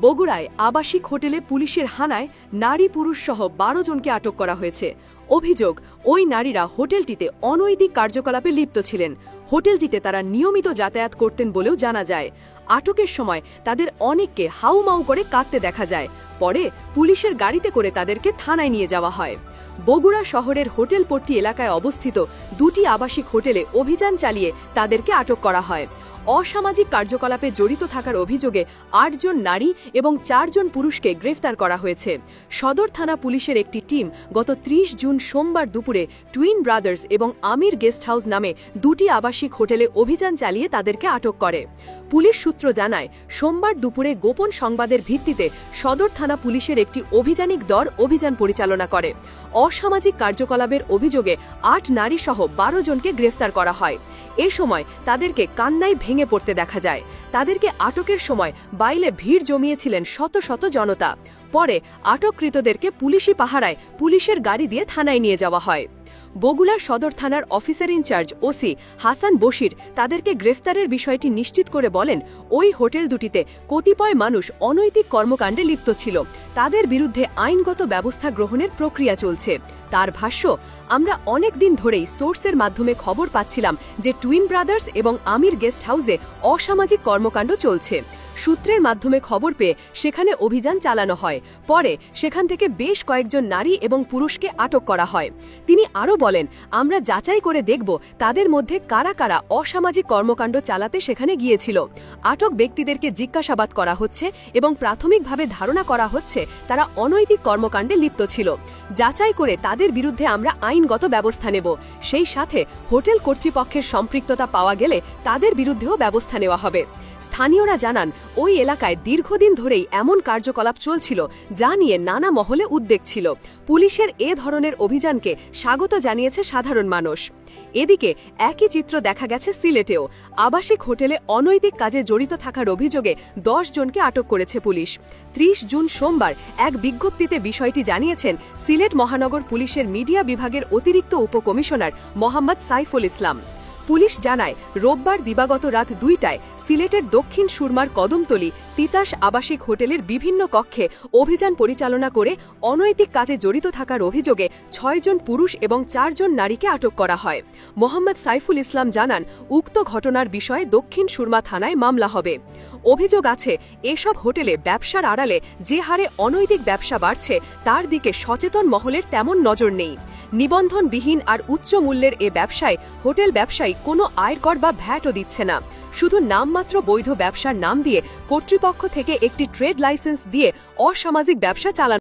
বগুড়ায় আবাসিক হোটেলে পুলিশের হানায় নারী পুরুষ সহ বারো জনকে আটক করা হয়েছে। অভিযোগ, ওই নারীরা হোটেলটিতে অনৈতিক কার্যকলাপে লিপ্ত ছিলেন। হোটেলটিতে তারা নিয়মিত যাতায়াত করতেন বলেও জানা যায়। আটকের সময় তাদের অনেককে হাউমাউ করে কাঁদতে দেখা যায়। পরে পুলিশের গাড়িতে করে তাদেরকে থানায় নিয়ে যাওয়া হয়। বগুড়া শহরের হোটেলপট্টি এলাকায় অবস্থিত দুটি আবাসিক হোটেলে অভিযান চালিয়ে তাদেরকে আটক করা হয়। অসামাজিক কার্যকলাপে জড়িত থাকার অভিযোগে আটজন নারী এবং চারজন পুরুষকে গ্রেফতার করা হয়েছে। সদর থানা পুলিশের একটি টিম গত ত্রিশ জুন সোমবার দুপুরে টুইন ব্রাদার্স এবং আমির গেস্ট হাউস নামে দুটি আবাসিক হোটেলে অভিযান চালিয়ে তাদেরকে আটক করে। পুলিশ সূত্র জানায়, সোমবার দুপুরে গোপন সংবাদের ভিত্তিতে সদর থানা পুলিশের একটি অভিযানিক দর অভিযান পরিচালনা করে। অসামাজিক কার্যকলাপের অভিযোগে আট নারী সহ বারো জনকে গ্রেফতার করা হয়। এ সময় তাদেরকে কান্নায় ভেঙে পড়তে দেখা যায়। তাদেরকে আটকের সময় বাইলে ভিড় জমিয়েছিলেন শত শত জনতা। পরে আটককৃতদেরকে পুলিশি পাহারায় পুলিশের গাড়ি দিয়ে থানায় নিয়ে যাওয়া হয়। বগুড়া সদর থানার officer in charge OC Hasan Bashir তাদেরকে গ্রেফতারের বিষয়টি নিশ্চিত করে বলেন, ওই হোটেল দুটিতে কতিপয় মানুষ অনৈতিক কর্মকাণ্ডে লিপ্ত ছিল। তাদের বিরুদ্ধে আইনগত ব্যবস্থা গ্রহণের প্রক্রিয়া চলছে। তার ভাষ্য, আমরা অনেক দিন ধরেই সোর্সের মাধ্যমে খবর পাচ্ছিলাম যে টুইন ব্রাদার্স এবং আমির গেস্ট হাউসে অসামাজিক কর্মকাণ্ড চলছে। সূত্রের মাধ্যমে খবর পেয়ে সেখানে অভিযান চালানো হয়। পরে সেখান থেকে বেশ কয়েকজন নারী এবং পুরুষকে আটক করা হয়। তিনি আরও বলেন, আমরা যাচাই করে দেখব তাদের মধ্যে কারা কারা অসামাজিক কর্মকাণ্ড চালাতে সেখানে গিয়েছিল। আটক ব্যক্তিদেরকে জিজ্ঞাসাবাদ করা হচ্ছে এবং প্রাথমিকভাবে ধারণা করা হচ্ছে তারা অনৈতিক কর্মকাণ্ডে লিপ্ত ছিল। যাচাই করে তাদের বিরুদ্ধে আমরা আইনগত ব্যবস্থা নেব। সেই সাথে হোটেল কর্তৃপক্ষের সম্পৃক্ততা পাওয়া গেলে তাদের বিরুদ্ধেও ব্যবস্থা নেওয়া হবে। স্থানীয়রা জানান ওই এলাকায় দীর্ঘদিন ধরেই এমন কার্যকলাপ চলছিল যা নিয়ে নানা মহলে উদ্বেগ ছিল। পুলিশের এ ধরনের অভিযানকে স্বাগত জানিয়েছে সাধারণ মানুষ। এদিকে একই চিত্র দেখা গেছে সিলেটেও। আবাসিক হোটেলে অনৈতিক কাজে জড়িত থাকার অভিযোগে দশ জনকে আটক করেছে পুলিশ। ত্রিশ জুন সোমবার এক বিজ্ঞপ্তিতে বিষয়টি জানিয়েছেন সিলেট মহানগর পুলিশের মিডিয়া বিভাগের অতিরিক্ত উপকমিশনার মোহাম্মদ সাইফুল ইসলাম। পুলিশ জানায়, রোববার দিবাগত রাত দুইটায় সিলেটের দক্ষিণ সুরমার কদমতলি তিতাস আবাসিক হোটেলের বিভিন্ন কক্ষে অভিযান পরিচালনা করে অনৈতিক কাজে জড়িত থাকার অভিযোগে ছয়জন পুরুষ এবং চারজন নারীকে আটক করা হয়। মোহাম্মদ সাইফুল ইসলাম জানান, উক্ত ঘটনার বিষয়ে দক্ষিণ সুরমা থানায় মামলা হবে। অভিযোগ আছে, এসব হোটেলে ব্যবসার আড়ালে যে হারে অনৈতিক ব্যবসা বাড়ছে, তার দিকে সচেতন মহলের তেমন নজর নেই। নিবন্ধনবিহীন আর উচ্চ মূল্যের এ ব্যবসায় হোটেল ব্যবসায়ী কোনো আয়কর বা ভ্যাটও দিচ্ছে না। শুধু নামমাত্র বৈধ ব্যবসার নাম দিয়ে কর্তৃপক্ষ থেকে একটি ট্রেড লাইসেন্স দিয়ে অসামাজিক ব্যবসা চালানো